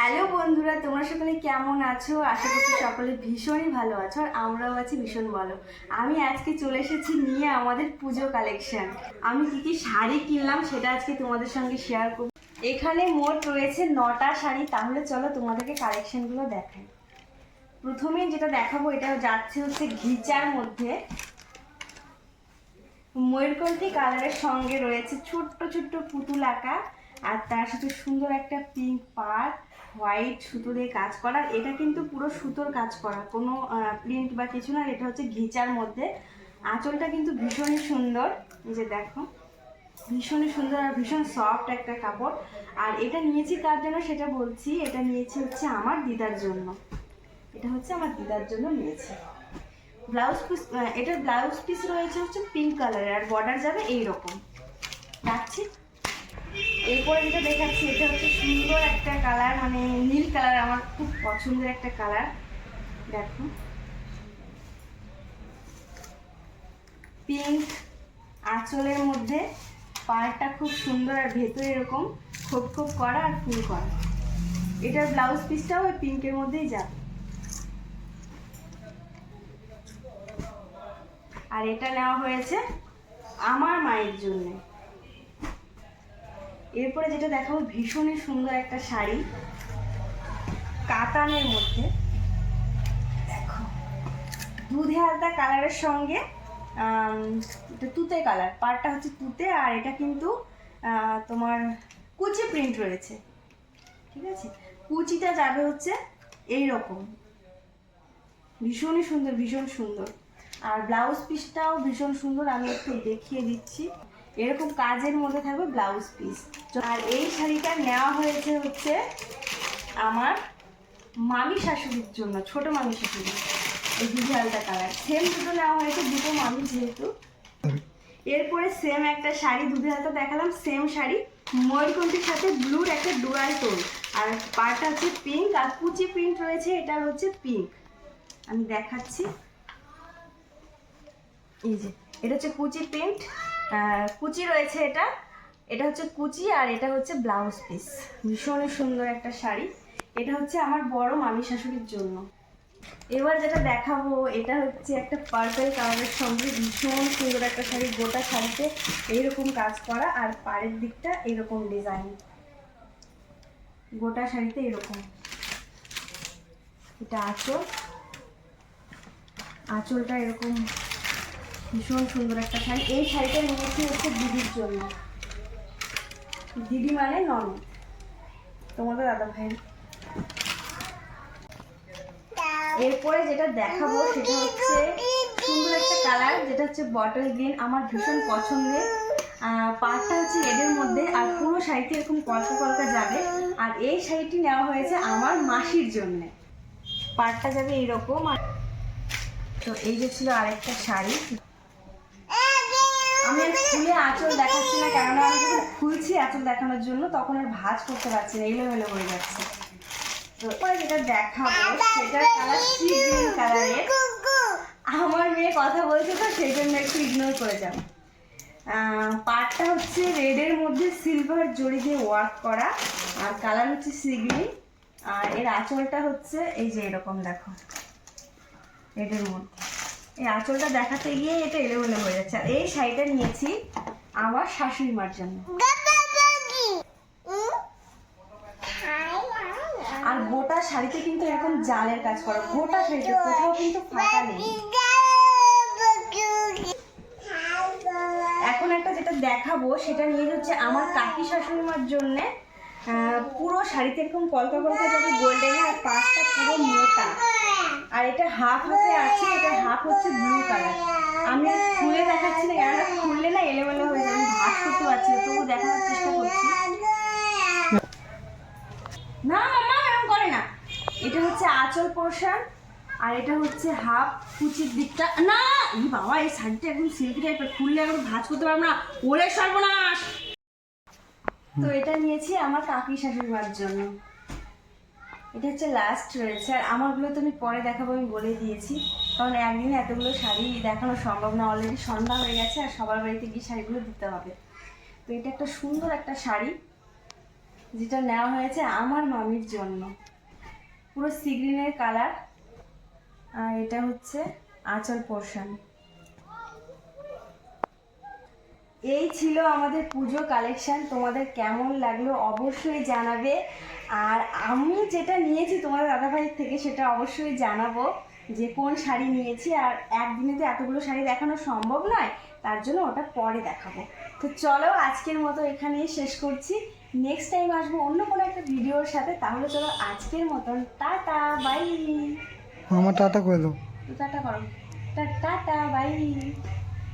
Hello বন্ধুরা, তোমরা সকলে কেমন আছো? আশা করছি সকলে ভীষণই ভালো আছো, আর আমরাও আছি ভীষণ ভালো। আমি আজকে চলে এসেছি নিয়ে আমাদের পুজো কালেকশন আমি কি কি শাড়ি কিনলাম সেটা আজকে তোমাদের সঙ্গে শেয়ার করব। এখানে মোট রয়েছে নটা শাড়ি, তাহলে চলো তোমাদেরকে কালেকশনগুলো দেখাই। প্রথমে যেটা দেখাবো, এটা যাচ্ছে হচ্ছে ঘিচার মধ্যে। ময়ূরকণ্ঠী কালারের সঙ্গে রয়েছে ছোট্ট ছোট্ট পুতুল আঁকা, আর তার সাথে সুন্দর একটা পিঙ্ক পার হোয়াইট সুতো দিয়ে কাজ করা, এটা কিন্তু পুরো সুতোর কাজ করা। কোনো প্রিন্ট বা কিছু না, এটা হচ্ছে ঘিচার মধ্যে। আঁচলটা কিন্তু ভীষণই সুন্দর যে দেখো। ভীষণই সুন্দর আর ভীষণ সফট একটা কাপড়। আর এটা নিয়েছি কার জন্য সেটা বলছি, এটা নিয়েছি হচ্ছে আমার দিদার জন্য। এটা হচ্ছে আমার দিদার জন্য নিয়েছি। ব্লাউজ পিস এটার ব্লাউজ পিস রয়েছে হচ্ছে পিঙ্ক কালারের আর বর্ডার যাবে এই রকম রাখছি। এরপরে যেটা দেখাচ্ছি, এটা হচ্ছে সুন্দর একটা কালার মানে নীল কালার আমার খুব পছন্দের একটা কালার দেখো। পিঙ্ক আঁচলের মধ্যে পাড়টা খুব সুন্দর আর ভেতরে এরকম খোপ খোপ করা আর ফুল করা। এটার ব্লাউজ পিসটাও ওই পিঙ্কের মধ্যেই যাবে। আর এটা নেওয়া হয়েছে আমার মায়ের জন্য। এরপরে যেটা দেখাবো, ভীষণই সুন্দর একটা শাড়ি। কাতানের মধ্যে। দেখো, দুধে হালতা কালারের সঙ্গে তুতে কালার। পাড়টা হচ্ছে তুতে, আর এটা কিন্তু তোমার কুচি প্রিন্ট রয়েছে। ঠিক আছে? কুচিটা যাবে হচ্ছে এই রকম ভীষণই সুন্দর, ভীষণ সুন্দর। আর ব্লাউজ পিসটাও ভীষণ সুন্দর, আমি একটু দেখিয়ে দিচ্ছি। এরকম কাজের মধ্যে থাকবে ব্লাউজ পিস আর এই শাড়িটা নেওয়া হয়েছে হচ্ছে আমার মামি শাশুড়ির জন্য, ছোট মামি শাশুড়ি। এই দুধে আলতা কালার। সেম দুটো নেওয়া হয়েছে, দুটো মামি যেহেতু। এরপরে সেম একটা শাড়ি দুধে হাতে দেখালাম সেম শাড়ি। ময়ূরকণ্ঠীর সাথে ব্লুর একটা ডুয়াল টোন আর পাড়টা হচ্ছে পিঙ্ক আর কুচি প্রিন্ট রয়েছে এটা হচ্ছে পিঙ্ক আমি দেখাচ্ছি। এই যে, এটা হচ্ছে কুচি প্রিন্ট কুচি রয়েছে এটা। এটা হচ্ছে কুচি আর এটা হচ্ছে ব্লাউজ পিস। ভীষণ সুন্দর একটা শাড়ি। এটা হচ্ছে আমার বড় মামি শাশুড়ির জন্য। এবার যেটা দেখাবো, এটা হচ্ছে একটা পার্পেল কালারের সঙ্গে ভীষণ সুন্দর একটা শাড়ি। গোটা শাড়িতে এইরকম কাজ করা আর পাড়ের দিকটা এরকম ডিজাইন গোটা শাড়িতে এরকম। এটা আঁচল। আঁচলটা এরকম ভীষণ সুন্দর একটা শাড়ি। এই শাড়িটা নিয়েছি হচ্ছে দিদির জন্য। দিদি মানে ননদ। তোমাদের দাদা ভাই। এরপরে যেটা দেখাবো সেটা হচ্ছে সুন্দর একটা কালার, যেটা হচ্ছে বটল গ্রিন। আমার ভীষণ পছন্দের। পাটটা হচ্ছে রেডের মধ্যে, আর পুরো শাড়িটি এরকম কলকা কলকা যাবে। আর এই শাড়িটি নেওয়া হয়েছে আমার মাসির জন্য। পাড়টা যাবে এইরকম। আর তো এই যে ছিল আরেকটা শাড়ি। আমি খুলে আঁচল দেখাচ্ছি না, কেননা আমি যখন খুলছি আঁচল দেখানোর জন্য, তখন আর ভাঁজ করতে পারছি না, এলোমেলো হয়ে যাচ্ছে। তো যেটা দেখাবো, সেটার কালার গ্রিন কালারের আমার মেয়ে কথা বলছে তো, সেই জন্য একটু ইগনোর করে যাব পাটটা হচ্ছে রেডের মধ্যে সিলভার জড়ি দিয়ে ওয়ার্ক করা, আর কালার হচ্ছে সি আর এর আঁচলটা হচ্ছে এই যে এরকম, দেখো। রেডের মধ্যে। এই আঁচলটা দেখাতে গিয়ে এটা এলোমেলো হয়ে যাচ্ছে। আর এই শাড়িটা নিয়েছি আমার শাশুড়ি মার জন্য। আর গোটা শাড়িতে কিন্তু এরকম জালের কাজ করা। গোটা শাড়িতে, কোথাও কিন্তু ফাঁকা নেই। এখন একটা যেটা দেখাবো, সেটা নিয়ে হচ্ছে আমার কাকি শাশুড়ি মার জন্যে পুরো শাড়িতে এরকম কলকা কলকা যাবে গোল্ডেন আর পাঁচটা পুরো মোটা। আর এটা হাফ হাতে আছে, এটা হাফ হচ্ছে ব্লু কালার আমি খুলে দেখাচ্ছি না কেননা খুললে না এলোমেলো হয়ে যাবে, আমি ভাস করতে পারছি না, তবু দেখানোর চেষ্টা করছি। না মামা এরকম করে না। এটা হচ্ছে আঁচল পোর্শন আর এটা হচ্ছে হাফ কুচির দিকটা। না এই বাবা, এই শাড়িটা একদম সিল্কি টাইপের খুললে একদম ভাঁজ করতে পারব না। ওরে সর্বনাশ! তো এটা নিয়েছি আমার কাকি শাশুড়ি মার জন্য। এটা হচ্ছে লাস্ট রয়েছে আর আমারগুলো তো আমি পরে দেখাবো, আমি বলে দিয়েছি। কারণ একদিনে এতগুলো শাড়ি দেখানো সম্ভব না। অলরেডি সন্ধ্যা হয়ে গেছে আর সবার বাড়িতে গিয়ে শাড়িগুলো দিতে হবে। তো এটা একটা সুন্দর একটা শাড়ি, যেটা নেওয়া হয়েছে আমার মামির জন্য। পুরো সিগ্রিনের কালার আর এটা হচ্ছে আঁচল পোর্শন এই ছিল আমাদের পুজো কালেকশন তোমাদের কেমন লাগল অবশ্যই জানাবে। আর আমি যেটা নিয়েছি তোমাদের দাদাভাইয়ের থেকে সেটা অবশ্যই জানাব যে কোন শাড়ি নিয়েছি। আর একদিনে তো এতগুলো শাড়ি দেখানো সম্ভব নয় তার জন্য ওটা পরে দেখাবো। তো চলো আজকের মতো এখানেই শেষ করছি। নেক্সট টাইম আসব অন্য কোনো একটা ভিডিওর সাথে। তাহলে চলো আজকের মতন। টাটা বাই আমার টাটা করে দাও টাটা করো। Tata bye